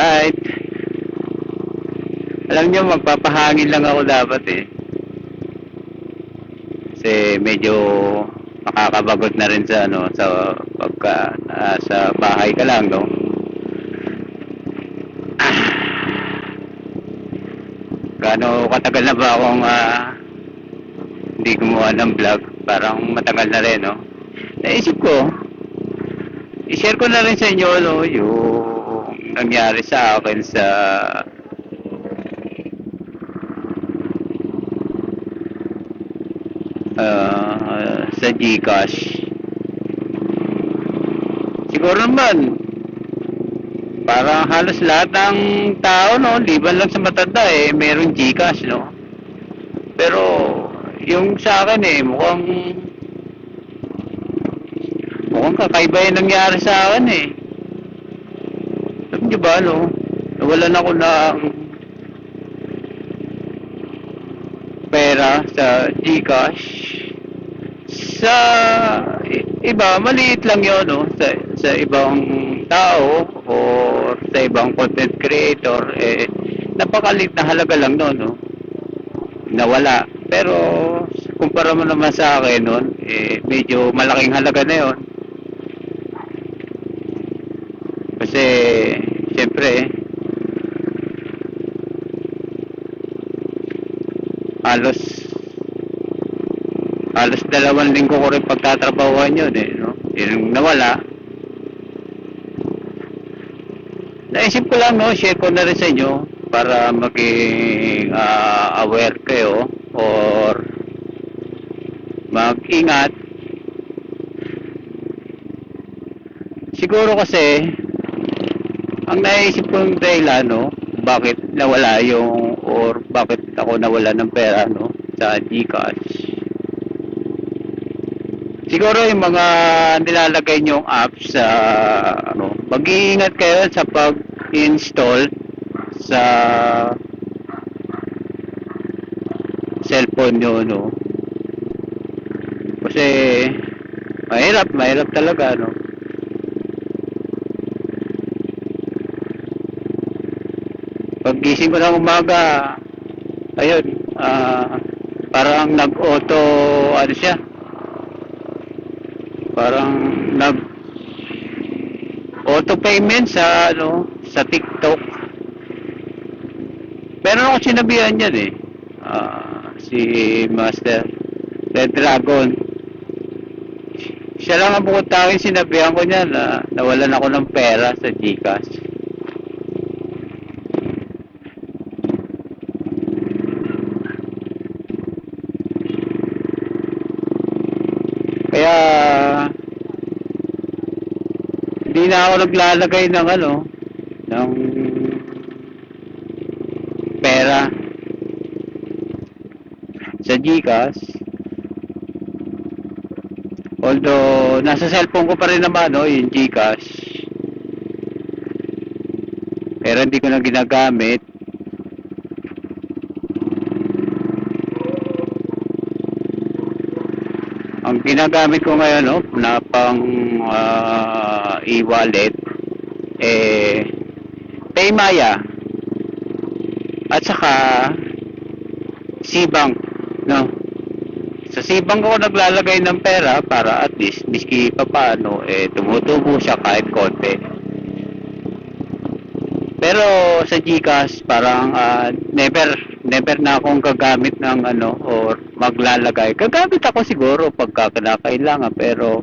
Alright. Alam niyo, magpapahangin lang ako dapat eh. Kasi medyo makakabagot na rin sa ano sa pagka ah, sa bahay ka lang no Gaano katagal na ba akong ah, hindi gumawa ng vlog? Parang matagal na rin, no? Naisip ko, i-share ko na rin sa inyo, no, yung nangyari sa akin sa ah, sa Gcash. Siguro naman, parang halos lahat ng tao, no, liban lang sa matanda, eh, meron Gcash, no? Pero, yung sa akin, eh, mukhang, mukhang kakaiba yung nangyari sa akin, eh. Niyo ba, no? Nawalan ako ng pera sa Gcash. Sa iba, maliit lang yun, no? Sa, sa ibang tao o sa ibang content creator, eh, napakalit na halaga lang no, no? Nawala. Pero, kumpara mo naman sa akin nun, eh, medyo malaking halaga na yun. Kasi, siyempre, halos halos dalawang linggo ko rin pagtatrabahuan yun eh, no? Yung nawala. Naisip ko lang, no, share ko na rin sa inyo para maging ah, aware kayo or mag-ingat. Siguro kasi, ang naisip kong dahilan, no, bakit nawala yung or bakit ako nawala ng pera, no, sa Gcash. Siguro yung mga nilalagay niyong apps sa ano, mag-iingat kayo sa pag-install sa cellphone niyo, no. Kasi mahirap, mahirap talaga, no. Paggising ko ng umaga, ayun, ah, parang nag-auto, ano siya, parang nag auto payment sa ano sa TikTok. Pero ako sinabihan yan eh. Ah, si Master Red Dragon. Siya lang ang bukod sinabihan ko niya na nawalan ako ng pera sa Gcash. Kaya hindi na ako naglalagay ng ano ng pera sa Gcash. Although nasa cellphone ko pa rin naman no, yung Gcash. Pero hindi ko na ginagamit. Ang ginagamit ko ngayon, no, na pang ah, e-wallet, eh, Paymaya. At saka, Cbank, no. Sa Cbank ako naglalagay ng pera para at least, miski pa paano, eh, tumutubo siya kahit konti. Pero sa Gcash, parang ah, never never na akong gagamit ng ano or maglalagay. Gagamit ako siguro pagka kailangan pero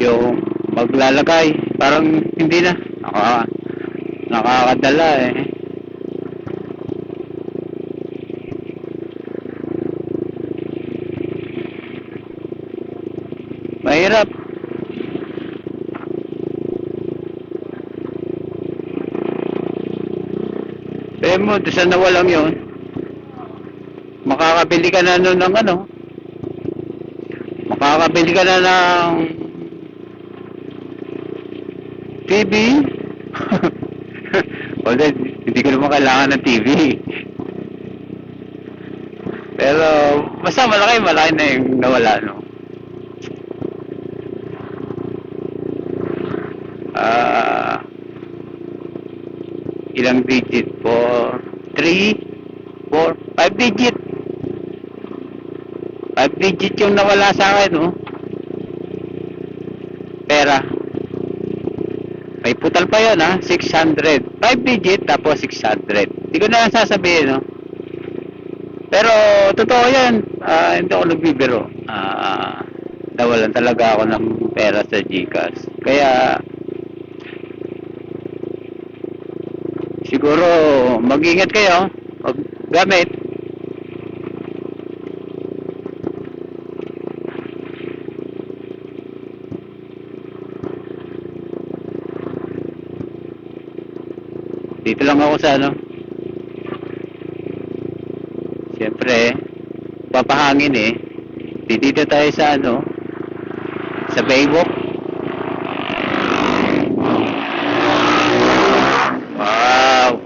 yung maglalagay parang hindi na naka, nakakadala eh. Mahirap. Eh mo, doon sa nawalang yun, makakabili ka na nun ng ano, makakabili ka na ng TV. Although, hindi ko naman kailangan ng TV. Pero, basta malaki, malaki na yung nawala, no? Ah, ilang digit? 4, 3, 4, 5 digit. 5 digit yung nawala sa akin, oh. Pera. May putal pa yun, ha? 600. 5 digit, tapos 600. Hindi ko na lang sasabihin, no? Pero, totoo yan. Ah, hindi ako nagbibiro. Ah, nawalan talaga ako ng pera sa Gcash. Kaya, siguro, mag-ingat kayo. Pag gamit. Dito lang ako sa ano. Siyempre, papahangin eh. Di Dito tayo sa ano, sa Baywalk. Wow!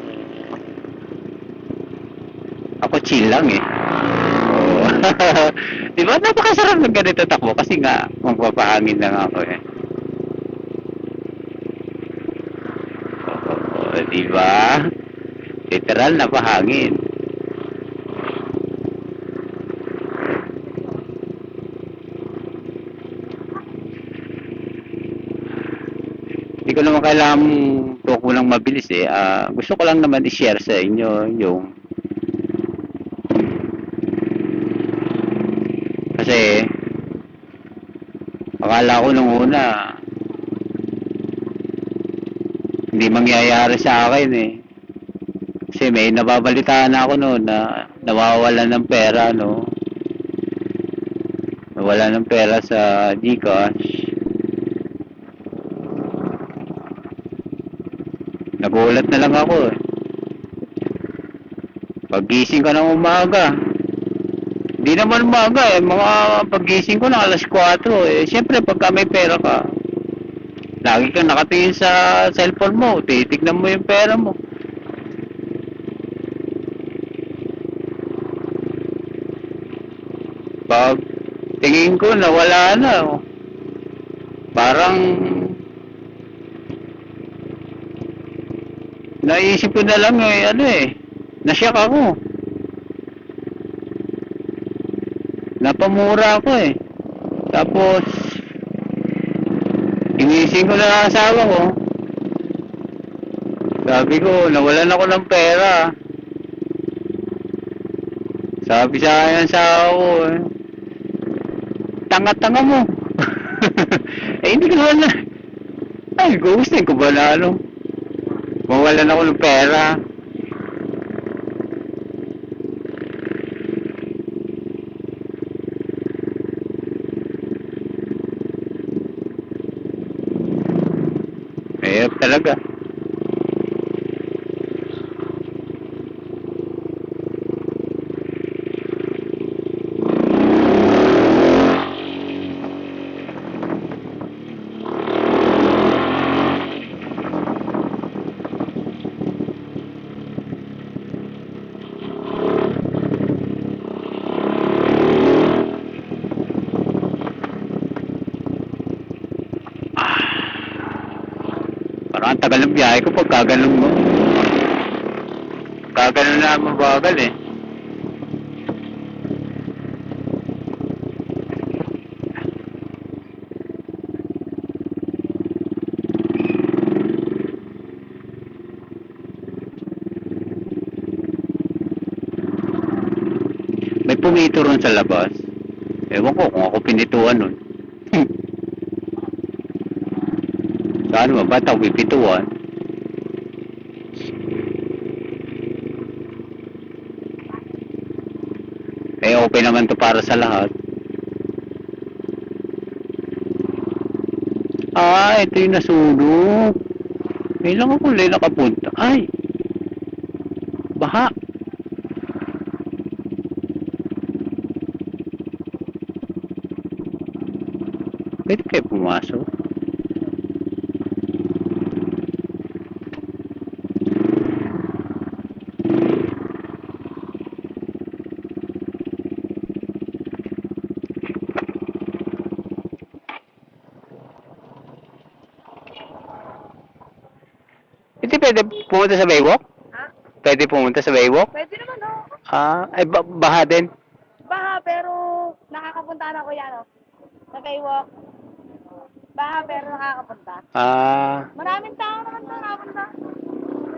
Ako chill lang eh. Oo. Di ba? Napakasarap ng ganito takbo kasi nga magpapahangin lang ako eh. Oo, di? Literal na pahangin. Hindi ko naman kailangan tuko lang mabilis eh. Ah, gusto ko lang naman i-share sa inyo yung kasi akala ko nung una hindi mangyayari sa akin eh. Kasi may nababalitaan ako noon na nawawalan ng pera no. Nawala ng pera sa Gcash. Nagulat na lang ako eh. Paggising ko ng umaga. Hindi naman umaga eh. Mga paggising ko na alas 4 eh. Siyempre pagka may pera ka, lagi kang nakatingin sa cellphone mo. Titignan mo yung pera mo. Pag tingin ko na wala na. oh. Parang naisip ko na lang eh, ano eh, nasyak ako. Napamura ako eh. Tapos, inising ko na ang asawa ko. Sabi ko, nawalan ako ng pera. Sabi sa akin ang asawa ko tanga-tanga mo. eh, hindi ko na, ay, gustuin ko ba na ano, mawalan ako ng pera. Mahirap talaga. Parang ang tagal ng biyahe ko pag kaganon mo. Kaganon na mabagal eh. May pumito ron sa labas. Ewan ko kung ako pinituan nun. Saan mo ba ito pipituan? Eh, okay naman to para sa lahat. Ah, ito yung nasunog. May lang ako ulit nakapunta. Ay! Baha. Pwede kayo pumasok? Hindi pwede pumunta sa Baywalk? Ha? Pwede pumunta sa Baywalk? Pwede naman, oh. Ah, ay, ba- baha din. Baha, pero nakakapunta na ko yan, oh. Sa Baywalk. Baha, pero nakakapunta. Ah, Maraming tao naman doon nakapunta.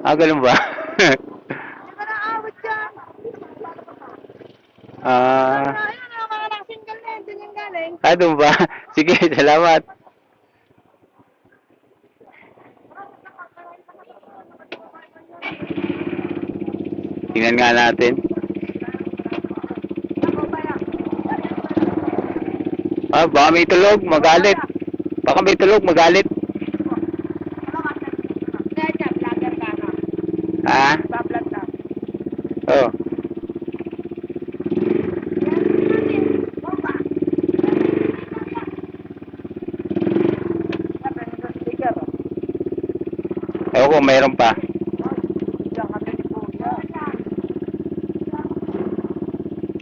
ah, ganun ba? Hindi ka nakaabot dyan. ah, Ayun, ang mga nakasingle na yun, dun yung galing. ah, doon ba? Sige, salamat. Tingnan nga natin. Ah, baka may tulog, magalit. Baka may tulog, magalit. Nito sticker, oh. Ewan ko, mayroon pa.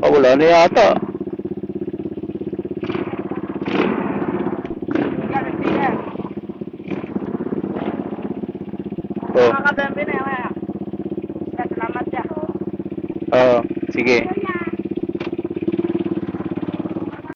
Oh, wala na yata. Oh, Mga kadambi na yun, salamat siya. oh, sige.